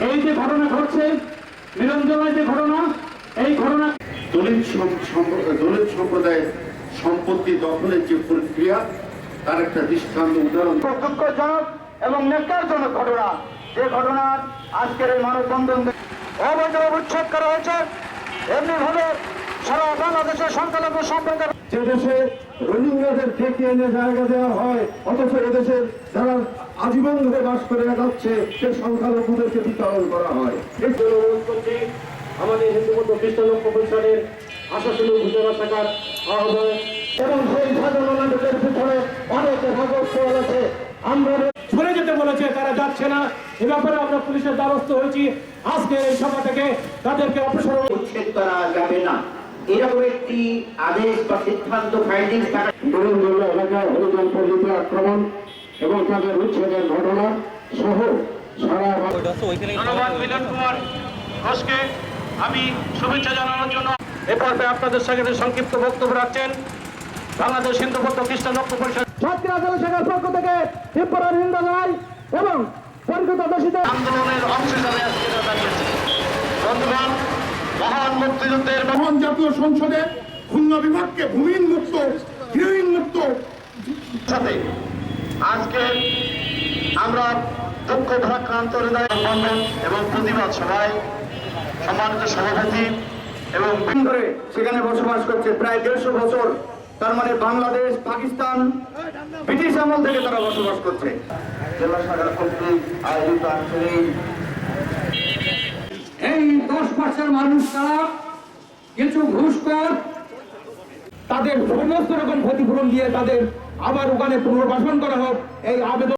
এই যে ঘটনা ঘটছে নিরঞ্জনের যে ঘটনা এই ঘটনা দলিত দলিত সম্প্রদায়ের সম্পত্তি দখলের যে প্রক্রিয়া তার একটা দৃষ্টান্ত উদাহরণ। দুঃখজনক এবং নেকারজনক ঘটনা। যে ঘটনার আজকের এই মানববন্ধন অবৈধ উচ্ছেদ করা হয়েছে। এমনি ভাবে সারা বাংলাদেশের সংখ্যালঘু সম্প্রদায় যে দেশে রোহিঙ্গাদের ডেকে এনে জায়গা দেওয়া হয় অথচ এদেশের যারা আজীবন ধরে বাস করে যাচ্ছে সে সংখ্যালঘুদেরকে বিতরণ করা হয়। আমাদের হিন্দু মত খ্রিস্টান ঐক্য পরিষদের আশাশুলু ঘোষণা শাখার আহ্বায়ক এবং সেই সাধারণ নাটকের পিছনে অনেক আছে। আমরা চলে যেতে বলেছে তারা যাচ্ছে না। এ ব্যাপারে আমরা পুলিশের দ্বারস্থ হয়েছি। আজকে এই সভা থেকে তাদেরকে অপসারণ উচ্ছেদ করা যাবে না। এরকম একটি আদেশ বা সিদ্ধান্ত ফাইন্ডিংস থাকা এলাকায় হরিজন পল্লীতে আক্রমণ। এবং তাদের উচ্ছেদের ঘটনা সহ সারা ধন্যবাদ মিলন কুমার ঘোষকে। আমি শুভেচ্ছা জানানোর জন্য এ পর্বে আপনাদের সঙ্গে সংক্ষিপ্ত বক্তব্য রাখছেন বাংলাদেশ হিন্দু বৌদ্ধ খ্রিস্টান ঐক্য পরিষদ। ছাত্রী আন্দোলন শাখার পক্ষ থেকে ত্রিপুরার হিন্দু জানাই এবং পরিচিত দোষীদের আন্দোলনের অংশ হিসাবে আজকে দাঁড়িয়েছে। বন্ধুগণ মহান মুক্তিযুদ্ধের মহান জাতীয় সংসদে খুলনা বিভাগকে ভূমিহীন মুক্ত হিরোইন মুক্ত সাথে আজকে আমরা দুঃখ ভারাক্রান্ত হৃদয় বন্ধন এবং প্রতিবাদ সভায় সম্মানিত সভাপতি এবং ধরে সেখানে বসবাস করছে প্রায় দেড়শো বছর তার মানে বাংলাদেশ পাকিস্তান ব্রিটিশ আমল থেকে তারা বসবাস করছে। জেলা শাখা কর্তৃক আয়োজিত আঞ্চলিক এই দশ পার্সেন্ট মানুষ তারা কিছু ঘুষখোর তাদের সমস্ত রকম ক্ষতিপূরণ দিয়ে তাদের আবার ওখানে পুনর্বাসন করা হোক। এই আবেদন